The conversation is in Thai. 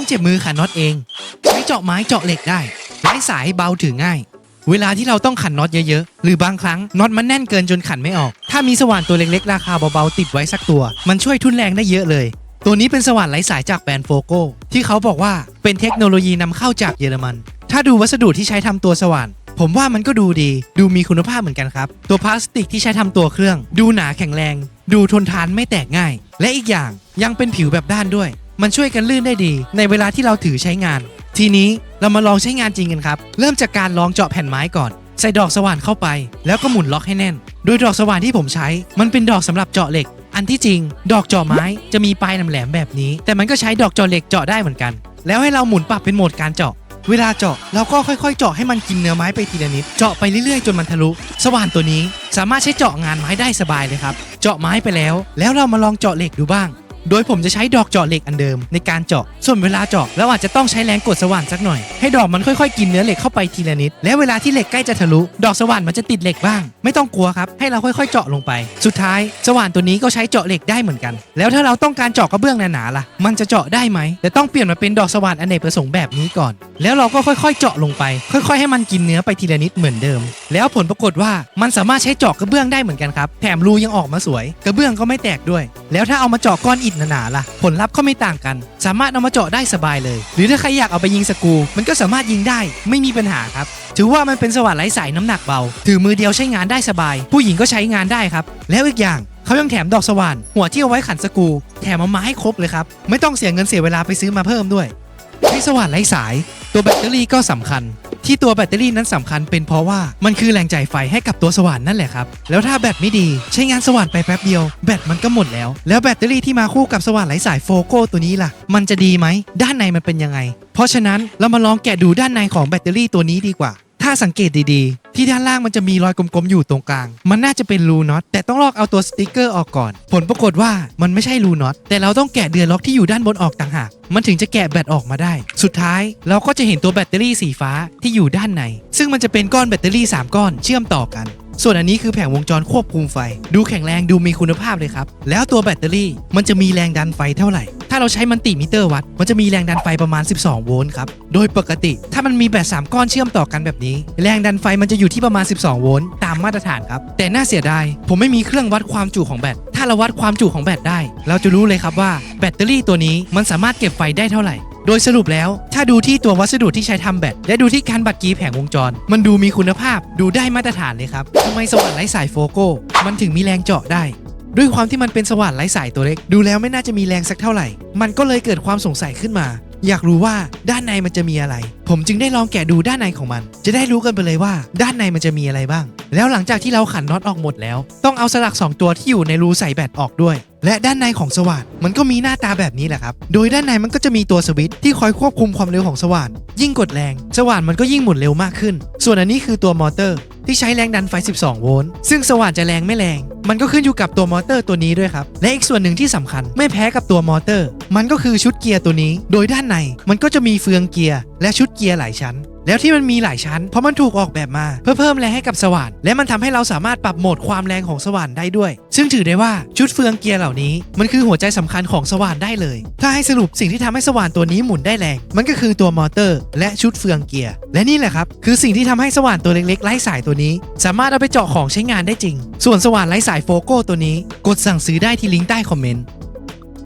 ต้องเจ็บมือขันน็อตเอง ใช้เจาะไม้เจาะเหล็กได้ไร้สายเบาถือง่าย เวลาที่เราต้องขันน็อตเยอะๆ หรือบางครั้งน็อตมันแน่นเกินจนขันไม่ออก ถ้ามีสว่านตัวเล็กๆ ราคาเบาๆ ติดไว้สักตัว มันช่วยทุนแรงได้เยอะเลย ตัวนี้เป็นสว่านไร้สายจากแบรนด์โฟโกที่เขาบอกว่าเป็นเทคโนโลยีนำเข้าจากเยอรมัน ถ้าดูวัสดุที่ใช้ทำตัวสว่านผมว่ามันก็ดูดี ดูมีคุณภาพเหมือนกันครับ ตัวพลาสติกที่ใช้ทำตัวเครื่อง ดูหนาแข็งแรง ดูทนทานไม่แตกง่าย และอีกอย่างยังเป็นผิวแบบด้านด้วย มันช่วยกันลื่นได้ดี ในเวลาที่เราถือใช้งาน ทีนี้เรามาลองใช้งานจริงกันครับ เริ่มจากการลองเจาะแผ่นไม้ก่อน ใส่ดอกสว่านเข้าไป แล้วก็หมุนล็อกให้แน่น โดยดอกสว่านที่ผมใช้ มันเป็นดอกสำหรับเจาะเหล็ก อันที่จริง ดอกเจาะไม้จะมีปลายแหลมๆแบบนี้ แต่มันก็ใช้ดอกเจาะเหล็กเจาะได้เหมือนกัน แล้วให้เราหมุนปรับเป็นโหมดการเจาะเวลาเจาะเราก็ค่อยๆ เจาะให้มันกินเนื้อไม้ไปทีละนิด เจาะไปเรื่อยๆ จนมันทะลุ สว่านตัวนี้สามารถใช้เจาะงานไม้ได้สบายเลยครับ เจาะไม้ไปแล้ว แล้วเรามาลองเจาะเหล็กดูบ้าง โดยผมจะใช้ดอกเจาะเหล็กอันเดิมในการเจาะ ส่วนเวลาเจาะเราอาจจะต้องใช้แรงกดสว่านสักหน่อย ให้ดอกมันค่อยๆ กินเนื้อเหล็กเข้าไปทีละนิด แล้วเวลาที่เหล็กใกล้จะทะลุ ดอกสว่านมันจะติดเหล็กบ้าง ไม่ต้องกลัวครับ ให้เราค่อยๆ เจาะลงไป สุดท้าย สว่านตัวนี้ก็ใช้เจาะเหล็กได้เหมือนกัน แล้วถ้าเราต้องการเจาะกระเบื้องหนาๆล่ะ มันจะเจาะได้ไหม แต่ต้องเปลี่ยนมาเป็นดอกสว่านอเนกประสงค์แบบนี้ก่อน แล้วเราก็ค่อยๆ เจาะลงไป ค่อย ๆ ให้มันกินเนื้อไปทีละนิดเหมือนเดิม แล้วผลปรากฏว่ามันสามารถใช้เจาะกระเบื้องได้เหมือนกันครับ แถมรูยังออกมาสวย กระเบื้องก็ไม่แตกด้วย แล้วถ้าเอามาเจาะก้อนอิฐหนาๆล่ะ ผลลัพธ์ก็ไม่ต่างกัน สามารถเอามาเจาะได้สบายเลย หรือถ้าใครอยากเอาไปยิงสกูมันก็สามารถยิงได้ไม่มีปัญหาครับ ถือว่ามันเป็นสว่านไร้สายน้ำหนักเบา ถือมือเดียวใช้งานได้สบาย ผู้หญิงก็ใช้งานได้ครับ แล้วอีกอย่างเขายังแถมดอกสว่าน หัวที่เอาไว้ขันสกู แถมเอามาให้ครบเลยครับ ไม่ต้องเสียเงินเสียเวลาไปซื้อมาเพิ่มด้วยให้สว่านไร้สาย ตัวแบตเตอรี่ก็สำคัญ ที่ตัวแบตเตอรี่นั้นสำคัญเป็นเพราะว่ามันคือแรงจ่ายไฟให้กับตัวสว่านนั่นแหละครับ แล้วถ้าแบตไม่ดีใช้งานสว่านไปแป๊บเดียวแบตมันก็หมดแล้ว แล้วแบตเตอรี่ที่มาคู่กับสว่านไร้สายโฟโก้ตัวนี้ล่ะ มันจะดีไหม ด้านในมันเป็นยังไง เพราะฉะนั้นเรามาลองแกะดูด้านในของแบตเตอรี่ตัวนี้ดีกว่าาสังเกตดีๆ ที่ด้านล่างมันจะมีรอยกลมๆ อยู่ตรงกลาง มันน่าจะเป็นรูน็อต แต่ต้องลอกเอาตัวสติกเกอร์ออกก่อน ผลปรากฏว่ามันไม่ใช่รูน็อต แต่เราต้องแกะเดือยล็อกที่อยู่ด้านบนออกต่างหาก มันถึงจะแกะแบตออกมาได้ สุดท้ายเราก็จะเห็นตัวแบตเตอรี่สีฟ้าที่อยู่ด้านใน ซึ่งมันจะเป็นก้อนแบตเตอรี่ 3 ก้อนเชื่อมต่อกันส่วนอันนี้คือแผงวงจรควบคุมไฟ ดูแข็งแรงดูมีคุณภาพเลยครับ แล้วตัวแบตเตอรี่มันจะมีแรงดันไฟเท่าไหร่ ถ้าเราใช้มันติมิเตอร์วัด มันจะมีแรงดันไฟประมาณ 12 โวลต์ครับ โดยปกติ ถ้ามันมีแบต3ก้อนเชื่อมต่อกันแบบนี้ แรงดันไฟมันจะอยู่ที่ประมาณ 12 โวลต์ตามมาตรฐานครับ แต่น่าเสียดาย ผมไม่มีเครื่องวัดความจุของแบต ถ้าเราวัดความจุของแบตได้ เราจะรู้เลยครับว่าแบตเตอรี่ตัวนี้มันสามารถเก็บไฟได้เท่าไหร่โดยสรุปแล้ว ถ้าดูที่ตัววัสดุที่ใช้ทำแบตและดูที่การบัดกีแผงวงจร มันดูมีคุณภาพดูได้มาตรฐานเลยครับทำไมสว่านไร้สายโฟโก้มันถึงมีแรงเจาะได้ ด้วยความที่มันเป็นสว่านไร้สายตัวเล็ก ดูแล้วไม่น่าจะมีแรงสักเท่าไหร่ มันก็เลยเกิดความสงสัยขึ้นมา อยากรู้ว่าด้านในมันจะมีอะไร ผมจึงได้ลองแกะดูด้านในของมัน จะได้รู้กันไปเลยว่า ด้านในมันจะมีอะไรบ้าง แล้วหลังจากที่เราขันน็อตออกหมดแล้ว ต้องเอาสลัก 2 ตัวที่อยู่ในรูใส่แบตออกด้วย และด้านในของสว่านมันก็มีหน้าตาแบบนี้แหละครับ โดยด้านในมันก็จะมีตัวสวิตช์ที่คอยควบคุมความเร็วของสว่านยิ่งกดแรง สว่านมันก็ยิ่งหมุนเร็วมากขึ้น ส่วนอันนี้คือตัวมอเตอร์ ที่ใช้แรงดันไฟ 12 โวลต์ซึ่งสว่านจะแรงไม่แรง มันก็ขึ้นอยู่กับตัวมอเตอร์ตัวนี้ด้วยครับ และอีกส่วนหนึ่งที่สำคัญไม่แพ้กับตัวมอเตอร์ มันก็คือชุดเกียร์ตัวนี้ โดยด้านในมันก็จะมีเฟืองเกียร์ และชุดเกียร์หลายชั้น แล้วที่มันมีหลายชั้น เพราะมันถูกออกแบบมา เพื่อเพิ่มแรงให้กับสว่าน และมันทำให้เราสามารถปรับโหมดความแรงของสว่านได้ด้วย ซึ่งถือได้ว่าชุดเฟืองเกียร์เหล่านี้ มันคือหัวใจสำคัญของสว่านได้เลย ถ้าให้สรุปสิ่งที่ทำให้สว่านตัวนี้หมุนได้แรง มันก็คือตัวมอเตอร์ และชุดเฟืองเกียร์ และนี่แหละครับคือสิ่งที่ทำให้สว่านตัวเล็กๆไร้สายตัวนี้ สามารถเอาไปเจาะของใช้งานได้จริง ส่วนสว่านไร้สายโฟโก้ตัวนี้ กดสั่งซื้อได้ที่ลิงก์ใต้คอมเมนต์